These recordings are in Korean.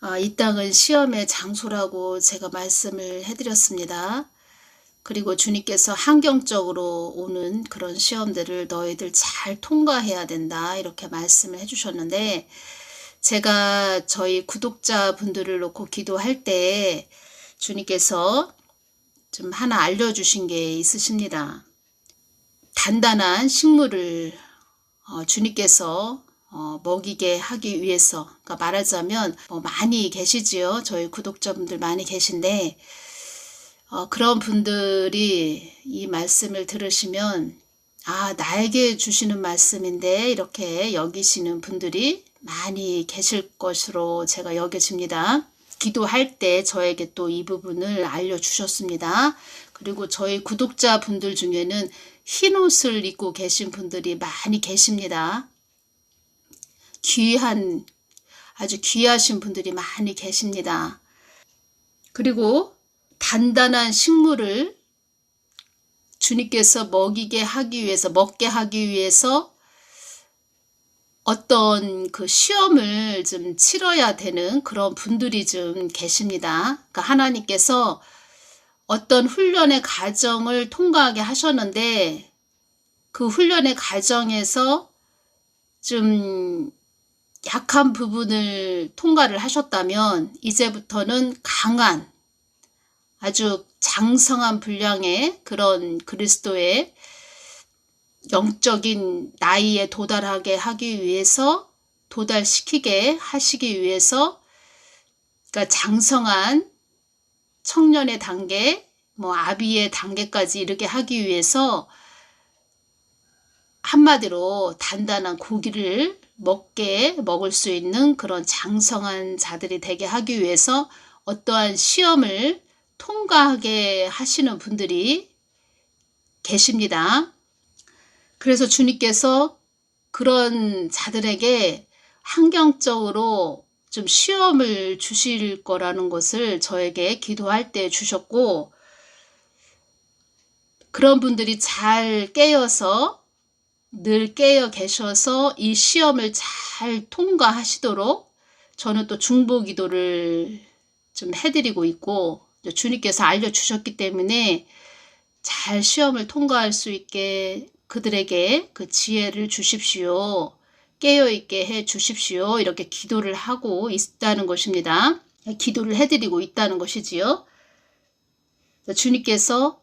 아, 이 땅은 시험의 장소라고 제가 말씀을 해드렸습니다. 그리고 주님께서 환경적으로 오는 그런 시험들을 너희들 잘 통과해야 된다. 이렇게 말씀을 해주셨는데, 제가 저희 구독자분들을 놓고 기도할 때 주님께서 좀 하나 알려주신 게 있으십니다. 단단한 식물을 어, 주님께서 어, 먹이게 하기 위해서 그러니까 말하자면 뭐 많이 계시지요. 저희 구독자분들 많이 계신데 어, 그런 분들이 이 말씀을 들으시면 아 나에게 주시는 말씀인데 이렇게 여기시는 분들이 많이 계실 것으로 제가 여겨집니다. 기도할 때 저에게 또 이 부분을 알려주셨습니다. 그리고 저희 구독자분들 중에는 흰 옷을 입고 계신 분들이 많이 계십니다. 귀한, 아주 귀하신 분들이 많이 계십니다. 그리고 단단한 식물을 주님께서 먹이게 하기 위해서, 먹게 하기 위해서 어떤 그 시험을 좀 치러야 되는 그런 분들이 좀 계십니다. 그러니까 하나님께서 어떤 훈련의 과정을 통과하게 하셨는데 그 훈련의 과정에서 좀 약한 부분을 통과를 하셨다면 이제부터는 강한 아주 장성한 분량의 그런 그리스도의 영적인 나이에 도달하게 하기 위해서 도달시키게 하시기 위해서 그러니까 장성한 청년의 단계, 뭐 아비의 단계까지 이르게 하기 위해서 한마디로 단단한 고기를 먹게 먹을 수 있는 그런 장성한 자들이 되게 하기 위해서 어떠한 시험을 통과하게 하시는 분들이 계십니다. 그래서 주님께서 그런 자들에게 환경적으로 좀 시험을 주실 거라는 것을 저에게 기도할 때 주셨고, 그런 분들이 잘 깨어서 늘 깨어 계셔서 이 시험을 잘 통과하시도록 저는 또 중보 기도를 좀 해드리고 있고, 주님께서 알려주셨기 때문에 잘 시험을 통과할 수 있게 그들에게 그 지혜를 주십시오. 깨어있게 해 주십시오. 이렇게 기도를 하고 있다는 것입니다. 기도를 해드리고 있다는 것이지요. 주님께서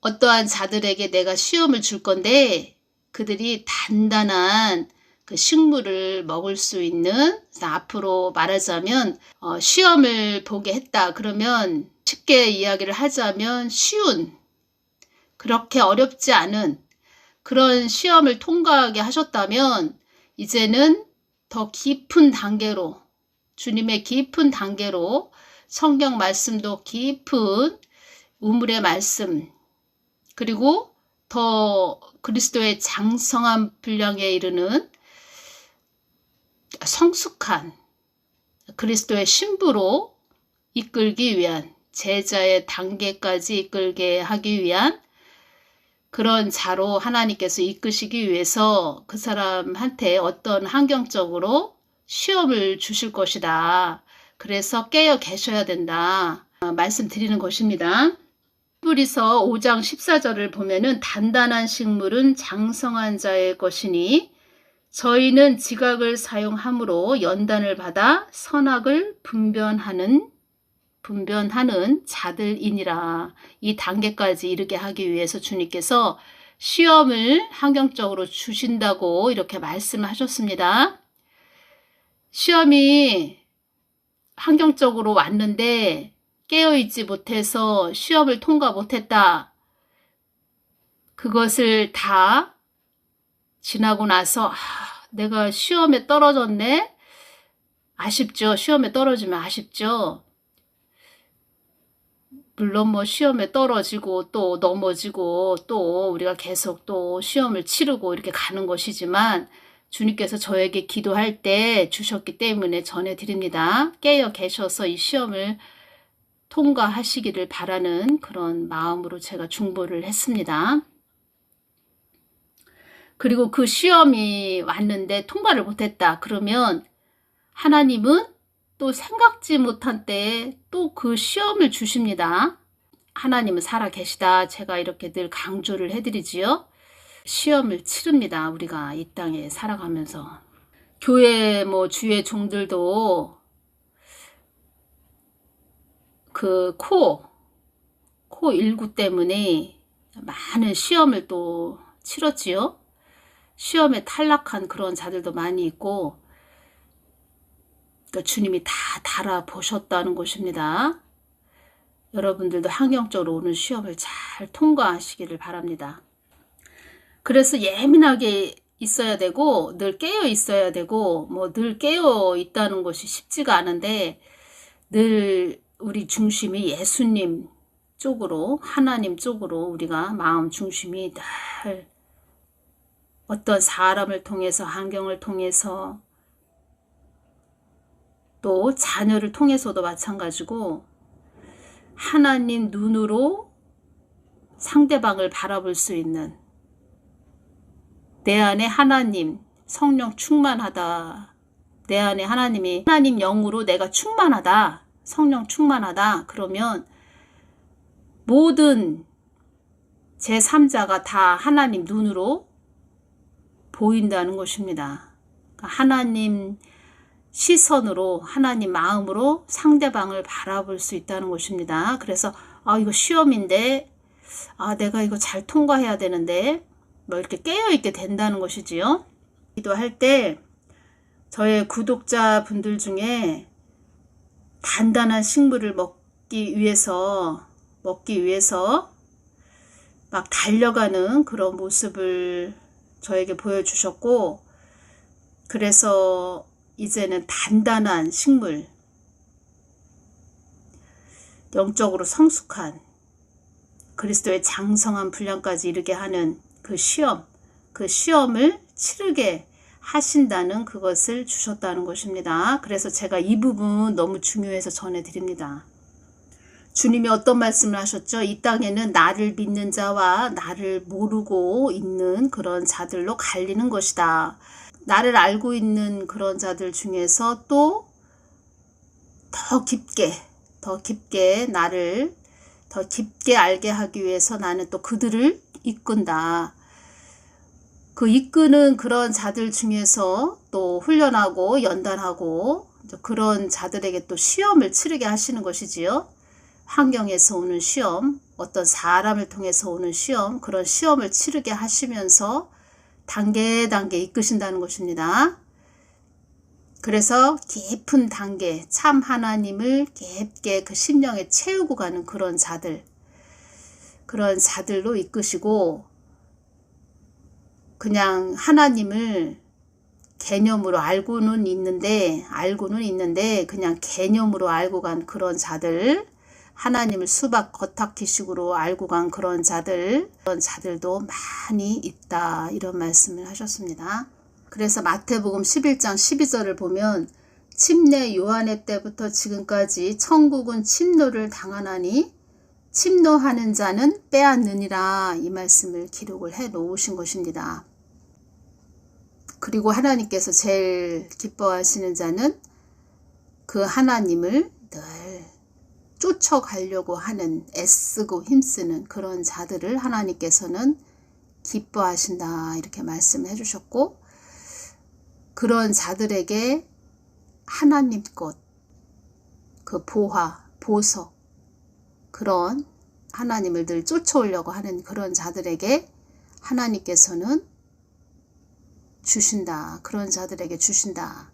어떠한 자들에게 내가 시험을 줄 건데 그들이 단단한 그 식물을 먹을 수 있는 앞으로 말하자면 어, 시험을 보게 했다. 그러면 쉽게 이야기를 하자면 쉬운 그렇게 어렵지 않은 그런 시험을 통과하게 하셨다면 이제는 더 깊은 단계로 주님의 깊은 단계로 성경 말씀도 깊은 우물의 말씀 그리고 더 그리스도의 장성한 분량에 이르는 성숙한 그리스도의 신부로 이끌기 위한 제자의 단계까지 이끌게 하기 위한 그런 자로 하나님께서 이끄시기 위해서 그 사람한테 어떤 환경적으로 시험을 주실 것이다. 그래서 깨어 계셔야 된다. 어, 말씀드리는 것입니다. 히브리서 5장 14절을 보면은 단단한 식물은 장성한 자의 것이니 저희는 지각을 사용함으로 연단을 받아 선악을 분변하는 분변하는 자들이니라. 이 단계까지 이르게 하기 위해서 주님께서 시험을 환경적으로 주신다고 이렇게 말씀하셨습니다. 시험이 환경적으로 왔는데 깨어있지 못해서 시험을 통과 못했다. 그것을 다 지나고 나서 아, 내가 시험에 떨어졌네. 아쉽죠. 시험에 떨어지면 아쉽죠. 물론 뭐 시험에 떨어지고 또 넘어지고 또 우리가 계속 또 시험을 치르고 이렇게 가는 것이지만 주님께서 저에게 기도할 때 주셨기 때문에 전해드립니다. 깨어 계셔서 이 시험을 통과하시기를 바라는 그런 마음으로 제가 중보를 했습니다. 그리고 그 시험이 왔는데 통과를 못했다. 그러면 하나님은 또 생각지 못한 때에 또 그 시험을 주십니다. 하나님은 살아 계시다. 제가 이렇게 늘 강조를 해드리지요. 시험을 치릅니다. 우리가 이 땅에 살아가면서. 교회 뭐 주의 종들도 그 코, 코 일구 때문에 많은 시험을 또 치렀지요. 시험에 탈락한 그런 자들도 많이 있고, 그 주님이 다 달아보셨다는 것입니다. 여러분들도 환경적으로 오는 시험을 잘 통과하시기를 바랍니다. 그래서 예민하게 있어야 되고 늘 깨어 있어야 되고 뭐 늘 깨어 있다는 것이 쉽지가 않은데 늘 우리 중심이 예수님 쪽으로 하나님 쪽으로 우리가 마음 중심이 늘 어떤 사람을 통해서 환경을 통해서 또 자녀를 통해서도 마찬가지고 하나님 눈으로 상대방을 바라볼 수 있는 내 안에 하나님 성령 충만하다. 내 안에 하나님이 하나님 영으로 내가 충만하다. 성령 충만하다. 그러면 모든 제3자가 다 하나님 눈으로 보인다는 것입니다. 그러니까 하나님 시선으로 하나님 마음으로 상대방을 바라볼 수 있다는 것입니다. 그래서 아 이거 시험인데 아 내가 이거 잘 통과해야 되는데 뭐 이렇게 깨어 있게 된다는 것이지요. 기도할 때 저의 구독자 분들 중에 단단한 식물을 먹기 위해서 먹기 위해서 막 달려가는 그런 모습을 저에게 보여주셨고 그래서 이제는 단단한 식물, 영적으로 성숙한 그리스도의 장성한 분량까지 이르게 하는 그 시험, 그 시험을 치르게 하신다는 그것을 주셨다는 것입니다. 그래서 제가 이 부분 너무 중요해서 전해드립니다. 주님이 어떤 말씀을 하셨죠? 이 땅에는 나를 믿는 자와 나를 모르고 있는 그런 자들로 갈리는 것이다. 나를 알고 있는 그런 자들 중에서 또 더 깊게, 더 깊게 나를 더 깊게 알게 하기 위해서 나는 또 그들을 이끈다. 그 이끄는 그런 자들 중에서 또 훈련하고 연단하고 그런 자들에게 또 시험을 치르게 하시는 것이지요. 환경에서 오는 시험, 어떤 사람을 통해서 오는 시험, 그런 시험을 치르게 하시면서 단계 단계 이끄신다는 것입니다. 그래서 깊은 단계, 참 하나님을 깊게 그 심령에 채우고 가는 그런 자들, 그런 자들로 이끄시고, 그냥 하나님을 개념으로 알고는 있는데, 알고는 있는데, 그냥 개념으로 알고 간 그런 자들, 하나님을 수박 겉핥기식으로 알고 간 그런 자들, 그런 자들도 많이 있다. 이런 말씀을 하셨습니다. 그래서 마태복음 11장 12절을 보면 침례 요한의 때부터 지금까지 천국은 침노를 당하나니 침노하는 자는 빼앗느니라 이 말씀을 기록을 해 놓으신 것입니다. 그리고 하나님께서 제일 기뻐하시는 자는 그 하나님을 늘 쫓아가려고 하는 애쓰고 힘쓰는 그런 자들을 하나님께서는 기뻐하신다 이렇게 말씀해 주셨고 그런 자들에게 하나님 것, 그 보화, 보석, 그런 하나님을 늘 쫓아오려고 하는 그런 자들에게 하나님께서는 주신다. 그런 자들에게 주신다.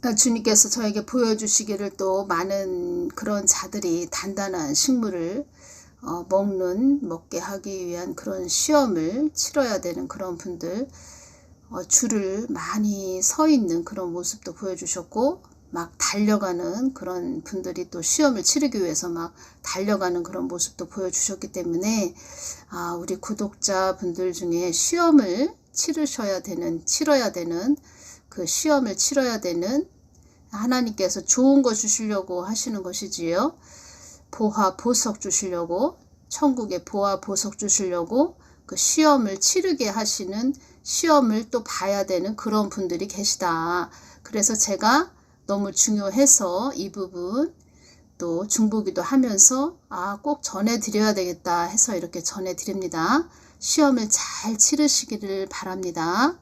그러니까 주님께서 저에게 보여주시기를 또 많은 그런 자들이 단단한 식물을 어, 먹는 먹게 하기 위한 그런 시험을 치러야 되는 그런 분들 어, 줄을 많이 서 있는 그런 모습도 보여주셨고 막 달려가는 그런 분들이 또 시험을 치르기 위해서 막 달려가는 그런 모습도 보여주셨기 때문에 아, 우리 구독자 분들 중에 시험을 치르셔야 되는 치러야 되는 그 시험을 치러야 되는 하나님께서 좋은 거 주시려고 하시는 것이지요. 보화 보석 주시려고 천국에 보화 보석 주시려고 그 시험을 치르게 하시는 시험을 또 봐야 되는 그런 분들이 계시다. 그래서 제가 너무 중요해서 이 부분 또 중보기도 하면서 아 꼭 전해드려야 되겠다 해서 이렇게 전해드립니다. 시험을 잘 치르시기를 바랍니다.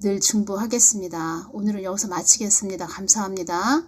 늘 중보하겠습니다. 오늘은 여기서 마치겠습니다. 감사합니다.